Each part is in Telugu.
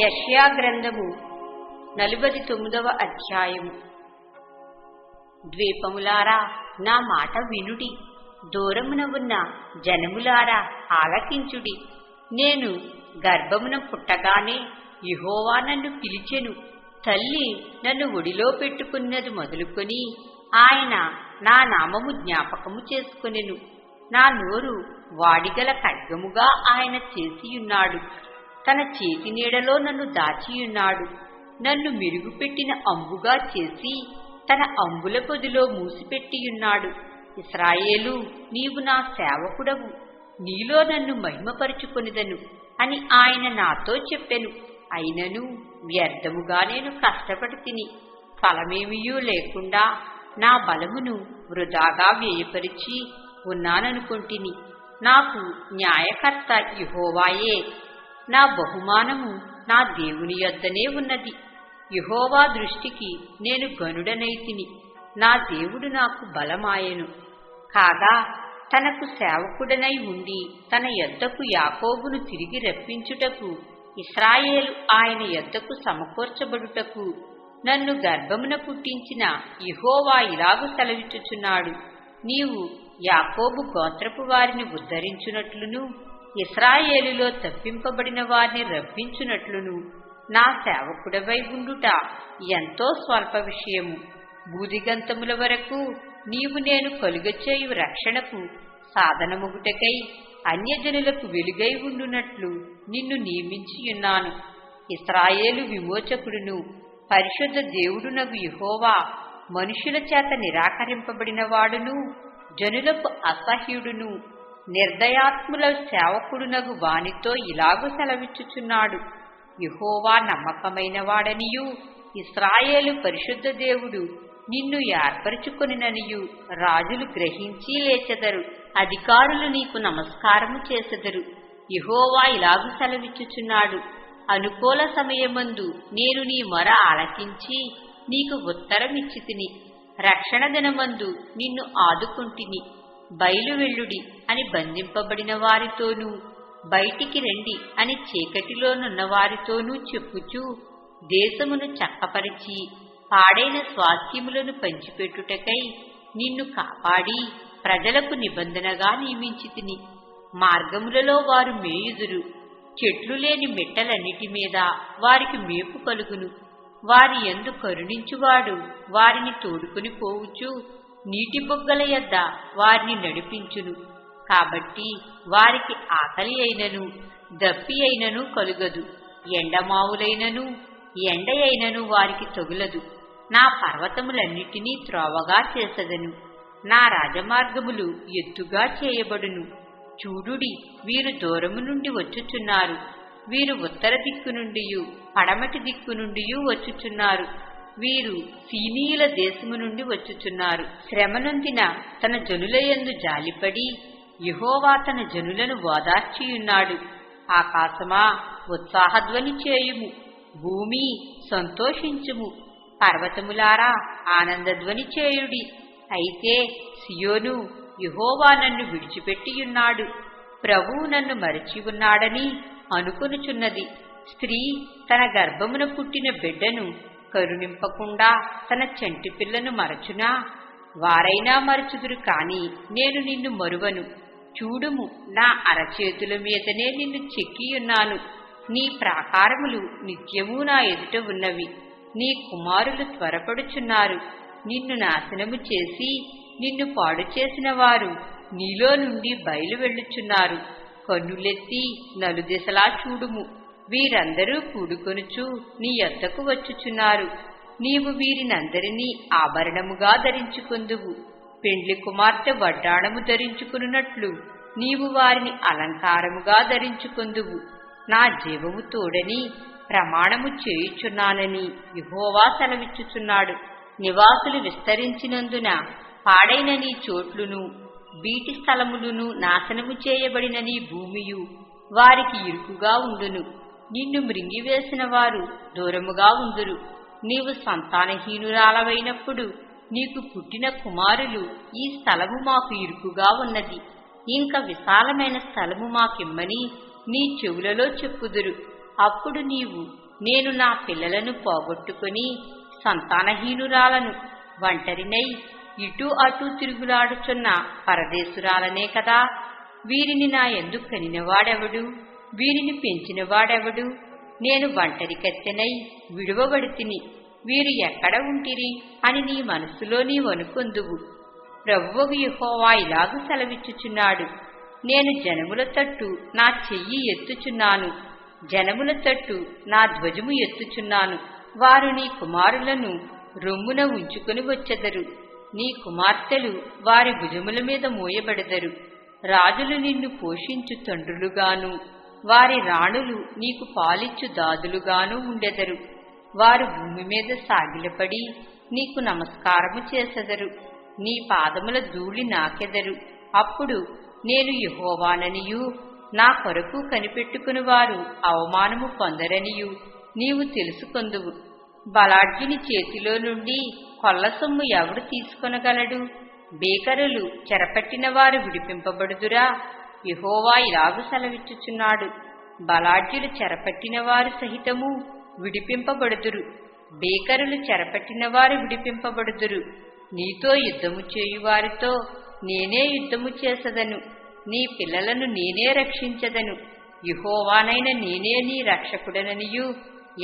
యష్యా గ్రంథము నలుబది తొమ్మిదవ అధ్యాయము. ద్వీపములారా నా మాట వినుడి. దూరమున ఉన్న జనములారా ఆలకించుడి. నేను గర్భమున పుట్టగానే యుహోవా నన్ను పిలిచెను. తల్లి నన్ను ఒడిలో పెట్టుకున్నది మొదలుకొని ఆయన నా నామము జ్ఞాపకము చేసుకొనెను. నా నోరు వాడిగల ఖడ్గముగా ఆయన చేసియున్నాడు. తన చేతి నీడలో నన్ను దాచియున్నాడు నన్ను మెరుగుపెట్టిన అంబుగా చేసి తన అంబుల పొదిలో మూసిపెట్టియున్నాడు ఇస్రాయేలు నీవు నా సేవకుడవు. నీలో నన్ను మహిమపరుచుకొనిదను అని ఆయన నాతో చెప్పెను. అయినను వ్యర్థముగా నేను కష్టపడి తిని ఫలమేమియూ లేకుండా నా బలమును వృధాగా వ్యయపరిచి ఉన్నాననుకొంటిని. నాకు న్యాయకర్త ఇహోవాయే నా బహుమానము నా దేవుని యొద్దనే ఉన్నది. యహోవా దృష్టికి నేను గనుడనైతిని. నా దేవుడు నాకు బలమాయెను. కాగా తనకు సేవకుడనై ఉండి తన యొద్దకు యాకోబును తిరిగి రప్పించుటకు ఇస్రాయేలు ఆయన యొద్దకు సమకూర్చబడుటకు నన్ను గర్భమున పుట్టించిన ఇహోవా ఇలాగు సెలవిచ్చుచున్నాడు. నీవు యాకోబు గోత్రపు వారిని ఉద్ధరించునట్లును. ఇస్రాయేలులో తప్పింపబడిన వారిని రప్పించునట్లును. నా సేవకుడవై ఉండుట ఎంతో స్వల్ప విషయము. బూదిగంతముల వరకు నీవు నేను కలుగచేయు రక్షణకు సాధనముగుటకై అన్యజనులకు వెలుగై ఉండునట్లు నిన్ను నియమించియున్నాను ఇస్రాయేలు విమోచకుడును పరిశుద్ధ దేవుడునగు యహోవా మనుషుల చేత నిరాకరింపబడిన వాడును జనులకు అసహ్యుడును నిర్దయాత్ముల సేవకుడునగు వానితో ఇలాగు సెలవిచ్చుచున్నాడు. యహోవా నమ్మకమైనవాడనియు. ఇస్రాయేలు పరిశుద్ధ దేవుడు. నిన్ను ఏర్పరచుకొనిననియు. రాజులు గ్రహించి లేచెదరు. అధికారులు నీకు నమస్కారము చేసెదరు. యహోవా ఇలాగు సెలవిచ్చుచున్నాడు. అనుకూల సమయమందు నేను నీ మొర ఆలకించి నీకు ఉత్తరమిచ్చితిని. రక్షణ దినమందు నిన్ను ఆదుకుంటిని. బయలువెళ్ళుడి అని బంధింపబడిన వారితోనూ బయటికి రండి అని చీకటిలోనున్న వారితోనూ చెప్పుచూ దేశమును చక్కపరిచి పాడైన స్వాస్థ్యములను పంచిపెట్టుటకై నిన్ను కాపాడి ప్రజలకు నిబంధనగా నియమించి తిని మార్గములలో వారు మేయుదురు. చెట్లు లేని మెట్టలన్నిటి మీద వారికి మేపు కలుగును. వారి ఎందు కరుణించువాడు వారిని తోడుకుని పోవుచు నీటి బొగ్గల యొద్ద వారిని నడిపించును. కాబట్టి వారికి ఆకలి అయినను దప్పి అయినను కలుగదు. ఎండమావులైనను ఎండ అయినను వారికి తగులదు. నా పర్వతములన్నిటినీ త్రోవగా చేసదను. నా రాజమార్గములు ఎత్తుగా చేయబడును. చూడుడి వీరు దూరము నుండి వచ్చుచున్నారు. వీరు ఉత్తర దిక్కు నుండియు పడమటి దిక్కు నుండియు వచ్చుచున్నారు. వీరు సీనీయుల దేశము నుండి వచ్చుచున్నారు. శ్రమనొందిన తన జనులయందు జాలిపడి యహోవా తన జనులను ఓదార్చియున్నాడు. ఆకాశమా ఉత్సాహధ్వని చేయుము భూమి సంతోషించుము పర్వతములారా ఆనందధ్వని చేయుడి. అయితే సియోను యహోవా నన్ను విడిచిపెట్టియున్నాడు. ప్రభువు నన్ను మరచి ఉన్నాడని అనుకొనుచున్నది. స్త్రీ తన గర్భమున పుట్టిన బిడ్డను కరుణింపకుండా తన చెంటి పిల్లను మరచునా? వారైనా మరచుదురు కాని నేను నిన్ను మరువను. చూడుము నా అరచేతుల మీదనే నిన్ను చెక్కియున్నాను. నీ ప్రాకారములు నిత్యము నా ఎదుట ఉన్నవి. నీ కుమారులు త్వరపడుచున్నారు. నిన్ను నాశనము చేసి నిన్ను పాడు చేసిన వారు నీలో నుండి బయలు వెళ్ళుచున్నారు. కన్నులెత్తి నలుదిశలా చూడుము. వీరందరూ కూడుకొనుచు నీ యొద్దకు వచ్చుచున్నారు. నీవు వీరినందరినీ ఆభరణముగా ధరించుకొందువు. పెండ్లి కుమార్తె వడ్డాణము ధరించుకున్నట్లు నీవు వారిని అలంకారముగా ధరించుకొందువు. నా జీవము తోడని ప్రమాణము చేయుచున్నానని విహోవా సెలవిచ్చుచున్నాడు. నివాసులు విస్తరించినందున పాడైన నీ చోట్లును బీటి స్థలములును నాశనము చేయబడిన నీ భూమియు వారికి ఇరుకుగా ఉండును. నిన్ను మృంగివేసిన వారు దూరముగా ఉందురు. నీవు సంతానహీనురాలవైనప్పుడు నీకు పుట్టిన కుమారులు ఈ స్థలము మాకు ఇరుకుగా ఉన్నది. ఇంక విశాలమైన స్థలము మాకిమ్మని నీ చెవులలో చెప్పుదురు. అప్పుడు నీవు నేను నా పిల్లలను పోగొట్టుకుని సంతానహీనురాలను ఒంటరినై ఇటు అటు తిరుగులాడుచున్న పరదేశురాలనే కదా. వీరిని నా ఎందుకు కనినవాడెవడు? వీరిని పెంచినవాడెవడు నేను ఒంటరి కత్తెనై విడువబడితిని వీరు ఎక్కడ ఉంటిరి అని నీ మనస్సులో నీ వనుకొందువు ప్రభువు యెహోవా ఇలాగు సెలవిచ్చుచున్నాడు. నేను జనముల తట్టు నా చెయ్యి ఎత్తుచున్నాను. జనముల తట్టు నా ధ్వజము ఎత్తుచున్నాను. వారు నీ కుమారులను రొమ్మున ఉంచుకుని వచ్చెదరు. నీ కుమార్తెలు వారి భుజముల మీద మోయబెడదరు. రాజులు నిన్ను పోషించు తండ్రులుగాను. వారి రాణులు నీకు పాలిచ్చు దాదులుగాను ఉండెదరు. వారు భూమి మీద సాగిలపడి నీకు నమస్కారము చేసెదరు. నీ పాదముల ధూళి నాకెదరు. అప్పుడు నేను యహోవాననియు నా కొరకు కనిపెట్టుకుని వారు అవమానము పొందరనియు నీవు తెలుసుకొందువు. బలాఢ్యుని చేతిలో నుండి కొల్ల సొమ్ము ఎవడు తీసుకొనగలడు? బేకరులు చెరపట్టిన వారు విడిపింపబడుదురా? యహోవా ఇలాగు సెలవిచ్చుచున్నాడు. బలాఢ్యులు చెరపట్టినవారు సహితము విడిపింపబడుదురు. బేకరులు చెరపట్టినవారు విడిపింపబడుదురు. నీతో యుద్ధము చేయువారితో నేనే యుద్ధము చేసదను. నీ పిల్లలను నేనే రక్షించదను. యుహోవానైన నేనే నీ రక్షకుడననియు.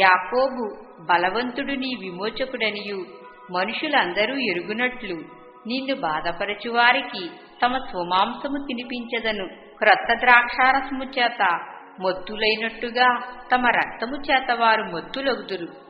యాకోబు బలవంతుడు నీ విమోచకుడనియు. మనుషులందరూ ఎరుగునట్లు నిన్ను బాధపరచువారికి తమ స్వమాంసము తినిపించదను. రక్త ద్రాక్షారసము చేత మొత్తులైనట్టుగా తమ రక్తము చేత వారు మొత్తులగుదురు.